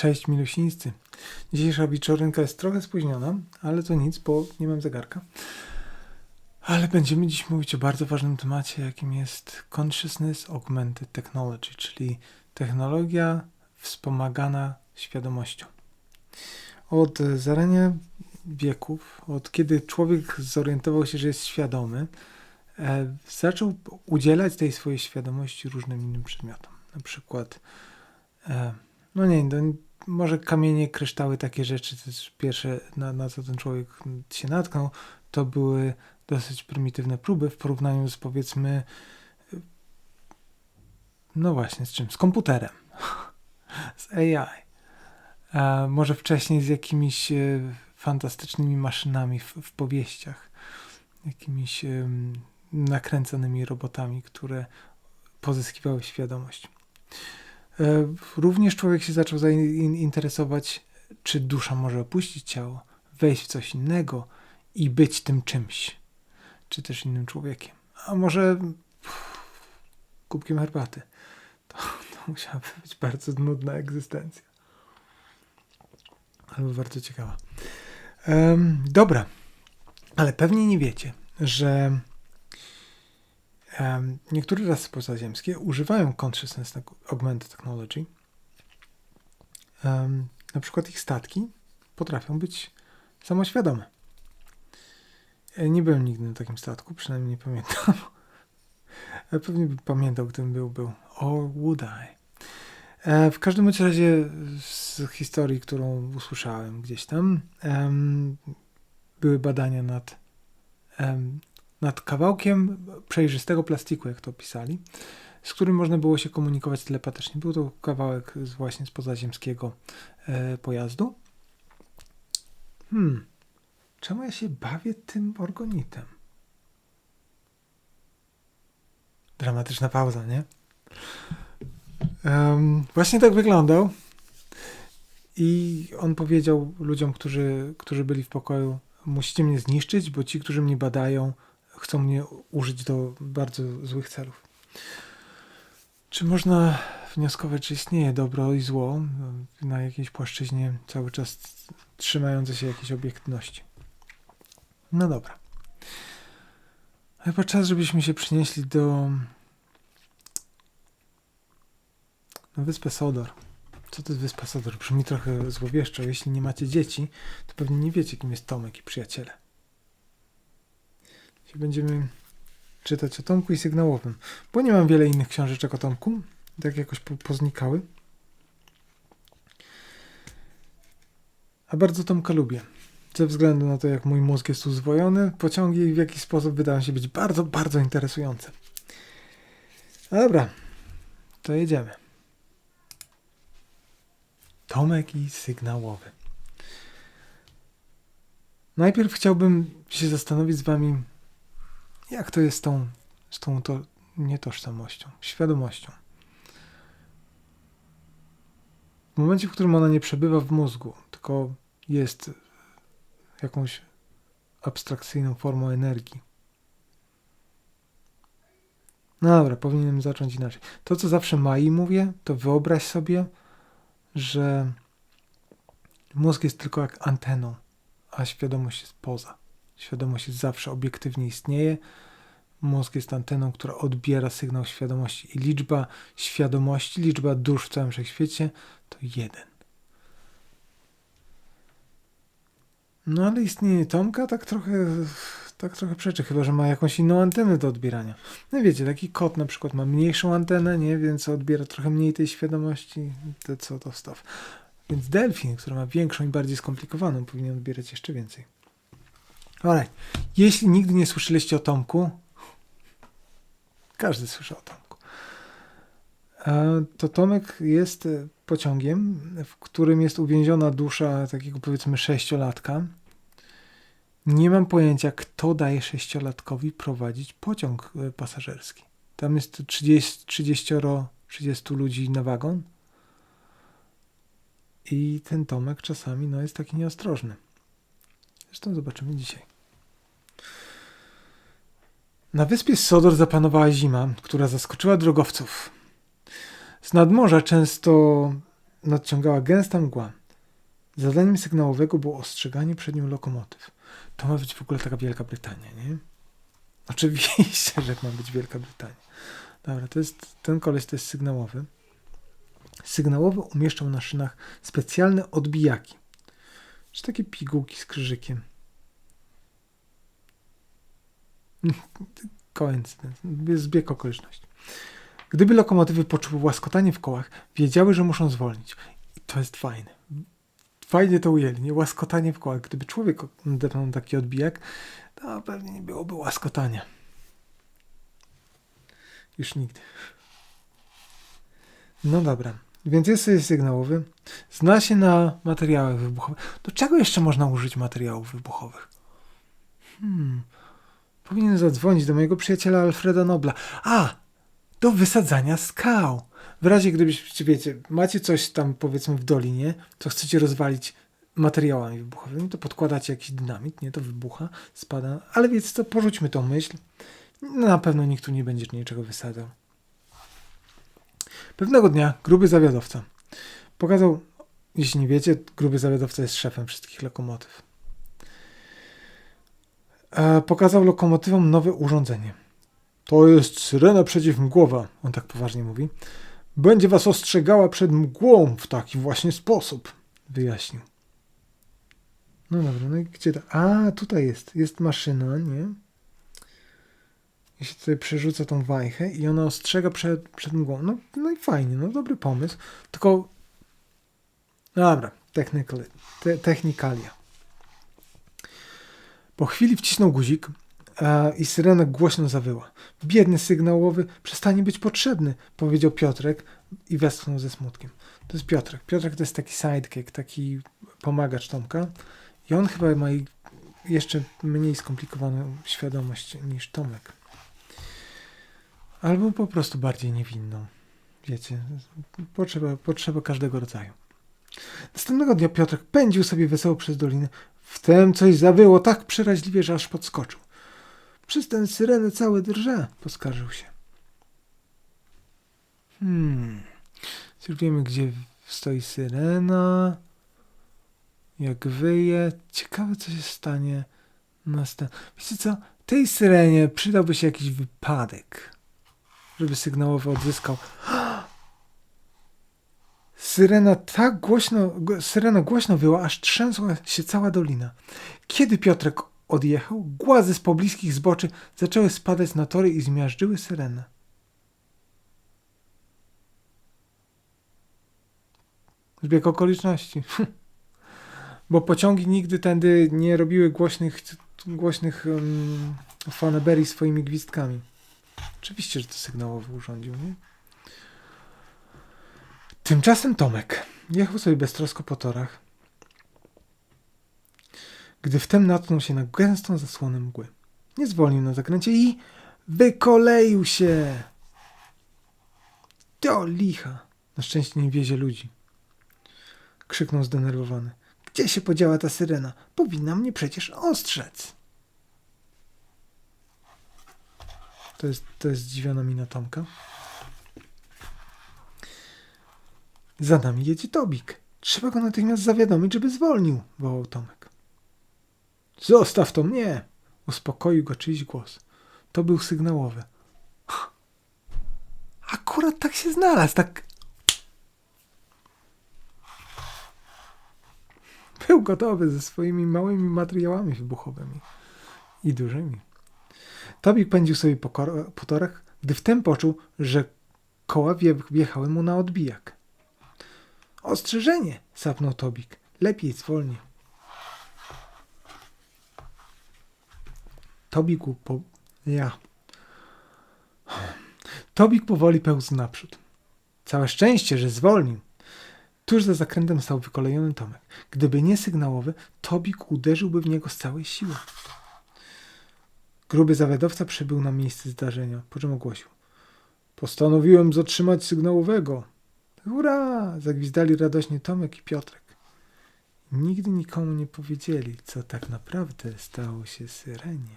Cześć milusińscy. Dzisiejsza wieczorynka jest trochę spóźniona, ale to nic, bo nie mam zegarka. Ale będziemy dziś mówić o bardzo ważnym temacie, jakim jest Consciousness Augmented Technology, czyli technologia wspomagana świadomością. Od zarania wieków, od kiedy człowiek zorientował się, że jest świadomy, e, zaczął udzielać tej swojej świadomości różnym innym przedmiotom. Na przykład, e, no nie, no, może kamienie, kryształy, takie rzeczy, to jest pierwsze, na, na co ten człowiek się natknął, to były dosyć prymitywne próby w porównaniu z powiedzmy, no właśnie, z czym? Z komputerem, z AI. A może wcześniej z jakimiś e, fantastycznymi maszynami w, w powieściach, jakimiś um, nakręconymi robotami, które pozyskiwały świadomość. E, również człowiek się zaczął zainteresować, czy dusza może opuścić ciało, wejść w coś innego i być tym czymś, czy też innym człowiekiem. A może kubkiem herbaty. To, to musiałaby być bardzo nudna egzystencja. Albo bardzo ciekawa. Um, dobra, ale pewnie nie wiecie, że niektóre rasy pozaziemskie używają Consciousness Augmented Technology. Na przykład ich statki potrafią być samoświadome. Ja nie byłem nigdy na takim statku, przynajmniej nie pamiętam. Ale pewnie bym pamiętał, gdybym był, był. Or would I? E, w każdym razie z historii, którą usłyszałem gdzieś tam, były badania nad, nad kawałkiem przejrzystego plastiku, jak to opisali, z którym można było się komunikować telepatycznie. Był to kawałek z, właśnie z pozaziemskiego e, pojazdu. Hmm, czemu ja się bawię tym organitem? Dramatyczna pauza, nie? Um, właśnie tak wyglądał. I on powiedział ludziom, którzy, którzy byli w pokoju, musicie mnie zniszczyć, bo ci, którzy mnie badają, chcą mnie użyć do bardzo złych celów. Czy można wnioskować, czy istnieje dobro i zło na jakiejś płaszczyźnie cały czas trzymające się jakiejś obiektywności? No dobra. Chyba czas, żebyśmy się przynieśli do na wyspę Sodor. Co to jest wyspa Sodor? Brzmi trochę złowieszczo. Jeśli nie macie dzieci, to pewnie nie wiecie, kim jest Tomek i przyjaciele. Dzisiaj będziemy czytać o Tomku i Sygnałowym, bo nie mam wiele innych książeczek o Tomku. Tak jakoś po, poznikały. A bardzo Tomka lubię. Ze względu na to, jak mój mózg jest uzwojony, pociągi w jakiś sposób wydają się być bardzo, bardzo interesujące. Dobra, to jedziemy. Tomek i sygnałowy. Najpierw chciałbym się zastanowić z wami, jak to jest z tą, z tą to, nietożsamością, świadomością. W momencie, w którym ona nie przebywa w mózgu, tylko jest jakąś abstrakcyjną formą energii. No dobra, powinienem zacząć inaczej. To, co zawsze Mai mówię, to wyobraź sobie, że mózg jest tylko jak anteną, a świadomość jest poza. Świadomość zawsze obiektywnie istnieje. Mózg jest anteną, która odbiera sygnał świadomości i liczba świadomości, liczba dusz w całym wszechświecie to jeden. No ale istnienie Tomka tak trochę, tak trochę przeczy, chyba że ma jakąś inną antenę do odbierania. No wiecie, taki kot na przykład ma mniejszą antenę, nie, więc odbiera trochę mniej tej świadomości, to co to staw. Więc delfin, który ma większą i bardziej skomplikowaną, powinien odbierać jeszcze więcej. Alright. Jeśli nigdy nie słyszeliście o Tomku, każdy słyszał o Tomku, to Tomek jest pociągiem, w którym jest uwięziona dusza takiego powiedzmy sześciolatka. Nie mam pojęcia, kto daje sześciolatkowi prowadzić pociąg e, pasażerski. Tam jest 30, 30, 30 ludzi na wagon. I ten Tomek czasami no, jest taki nieostrożny. Zresztą zobaczymy dzisiaj. Na wyspie Sodor zapanowała zima, która zaskoczyła drogowców. Z nadmorza często nadciągała gęsta mgła. Zadaniem sygnałowego było ostrzeganie przed nią lokomotyw. To ma być w ogóle taka Wielka Brytania, nie? Oczywiście, że ma być Wielka Brytania. Dobra, to jest, ten koleś to jest sygnałowy. Sygnałowy umieszczał na szynach specjalne odbijaki. Czy takie pigułki z krzyżykiem. Koincydent. Zbieg okoliczności. Gdyby lokomotywy poczuły łaskotanie w kołach, wiedziały, że muszą zwolnić. I to jest fajne. Fajnie to ujęli, nie? Łaskotanie w kołach. Gdyby człowiek depnął taki odbijak, to pewnie nie byłoby łaskotania. Już nigdy. No dobra. Więc jest sygnałowy. Zna się na materiałach wybuchowych. Do czego jeszcze można użyć materiałów wybuchowych? Hmm. Powinien zadzwonić do mojego przyjaciela Alfreda Nobla. A! Do wysadzania skał. W razie gdybyście, wiecie, macie coś tam powiedzmy w dolinie, co chcecie rozwalić materiałami wybuchowymi, to podkładacie jakiś dynamit, nie? To wybucha, spada. Ale wiecie co, porzućmy tą myśl. No, na pewno nikt tu nie będzie niczego wysadzał. Pewnego dnia gruby zawiadowca pokazał, jeśli nie wiecie, gruby zawiadowca jest szefem wszystkich lokomotyw. E, pokazał lokomotywom nowe urządzenie. To jest syrena przeciwmgłowa, on tak poważnie mówi. Będzie was ostrzegała przed mgłą w taki właśnie sposób, wyjaśnił. No dobra, no i gdzie to? A, tutaj jest. Jest maszyna, nie? I się tutaj przerzuca tą wajchę i ona ostrzega przed, przed mgłą. No, no i fajnie, no dobry pomysł. Tylko. Dobra, technikalia. Po chwili wcisnął guzik a, i syrena głośno zawyła. Biedny sygnałowy przestanie być potrzebny, powiedział Piotrek i westchnął ze smutkiem. To jest Piotrek. Piotrek to jest taki sidekick, taki pomagacz Tomka. I on chyba ma jeszcze mniej skomplikowaną świadomość niż Tomek. Albo po prostu bardziej niewinną. Wiecie, potrzeba, potrzeba każdego rodzaju. Następnego dnia Piotrek pędził sobie wesoło przez dolinę. Wtem coś zawyło tak przeraźliwie, że aż podskoczył. Przez tę syrenę całe drże, poskarżył się. Hmm. Już wiemy, gdzie stoi syrena. Jak wyje. Ciekawe, co się stanie następnie. Wiecie co? Tej syrenie przydałby się jakiś wypadek, żeby sygnałowy odzyskał. Syrena tak głośno, syrena głośno wyła, aż trzęsła się cała dolina. Kiedy Piotrek odjechał, głazy z pobliskich zboczy zaczęły spadać na tory i zmiażdżyły syrenę. Zbieg okoliczności. Bo pociągi nigdy tędy nie robiły głośnych, głośnych um, swoimi gwizdkami. Oczywiście, że to sygnałowy urządził, nie? Tymczasem Tomek jechał sobie beztrosko po torach, gdy wtem natknął się na gęstą zasłonę mgły. Nie zwolnił na zakręcie i wykoleił się. Do licha. Na szczęście nie wiezie ludzi. Krzyknął zdenerwowany. Gdzie się podziała ta syrena? Powinna mnie przecież ostrzec. To jest, to jest zdziwiona mina Tomka. Za nami jedzie Tobik. Trzeba go natychmiast zawiadomić, żeby zwolnił, wołał Tomek. Zostaw to mnie! Uspokoił go czyjś głos. To był sygnałowy. Akurat tak się znalazł, tak Był gotowy ze swoimi małymi materiałami wybuchowymi i dużymi. Tobik pędził sobie po, po torach, gdy wtem poczuł, że koła wjechały mu na odbijak. Ostrzeżenie! sapnął Tobik. Lepiej zwolnij. Tobik po... ja. Tobik powoli pełzł naprzód. Całe szczęście, że zwolnił. Tuż za zakrętem stał wykolejony Tomek. Gdyby nie sygnałowy, Tobik uderzyłby w niego z całej siły. Gruby zawiadowca przybył na miejsce zdarzenia, po czym ogłosił. Postanowiłem zatrzymać sygnałowego. Hurra! Zagwizdali radośnie Tomek i Piotrek. Nigdy nikomu nie powiedzieli, co tak naprawdę stało się syrenie.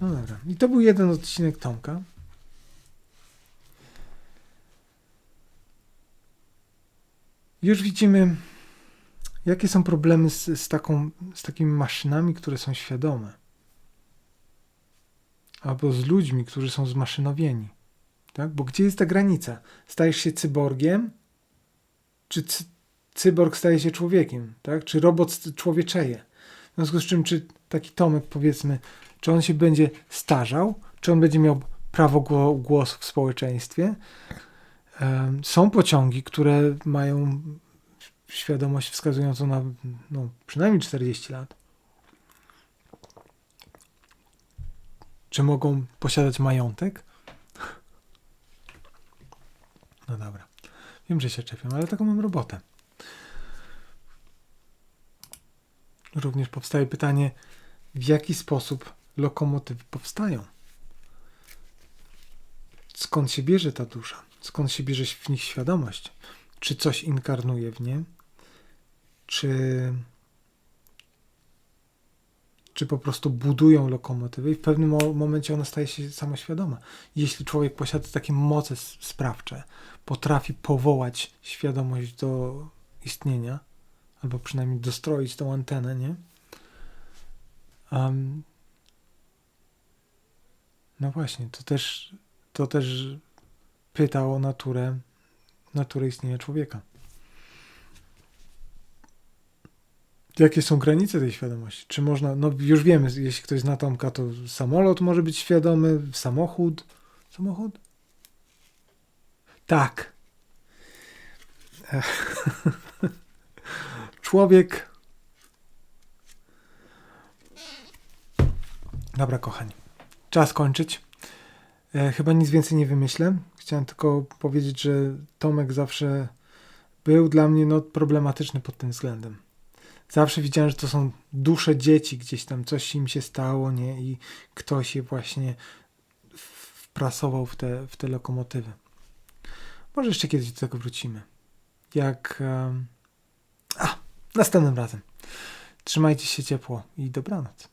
No dobra. I to był jeden odcinek Tomka. Już widzimy, jakie są problemy z, z, taką, z takimi maszynami, które są świadome. Albo z ludźmi, którzy są zmaszynowieni. Tak? Bo gdzie jest ta granica? Stajesz się cyborgiem, czy cy cyborg staje się człowiekiem? Tak? Czy robot człowieczeje? W związku z czym, czy taki Tomek, powiedzmy, czy on się będzie starzał, czy on będzie miał prawo głosu w społeczeństwie? Są pociągi, które mają świadomość wskazującą na no, przynajmniej 40 lat. Czy mogą posiadać majątek? No dobra. Wiem, że się czepiam, ale taką mam robotę. Również powstaje pytanie, w jaki sposób lokomotywy powstają? Skąd się bierze ta dusza? Skąd się bierze w nich świadomość? Czy coś inkarnuje w nie? Czy, czy po prostu budują lokomotywy i w pewnym mo momencie ona staje się samoświadoma. Jeśli człowiek posiada takie moce sprawcze, potrafi powołać świadomość do istnienia, albo przynajmniej dostroić tą antenę, nie? Um, no właśnie, to też, to też pyta o naturę, naturę istnienia człowieka. Jakie są granice tej świadomości? Czy można, no już wiemy, jeśli ktoś zna Tomka, to samolot może być świadomy, samochód. Samochód? Tak. Człowiek. Dobra, kochani. Czas kończyć. E, chyba nic więcej nie wymyślę. Chciałem tylko powiedzieć, że Tomek zawsze był dla mnie no, problematyczny pod tym względem. Zawsze widziałem, że to są dusze dzieci, gdzieś tam coś im się stało, nie? I ktoś je właśnie wprasował w te, w te lokomotywy. Może jeszcze kiedyś do tego wrócimy. Jak. A, następnym razem. Trzymajcie się ciepło i dobranoc.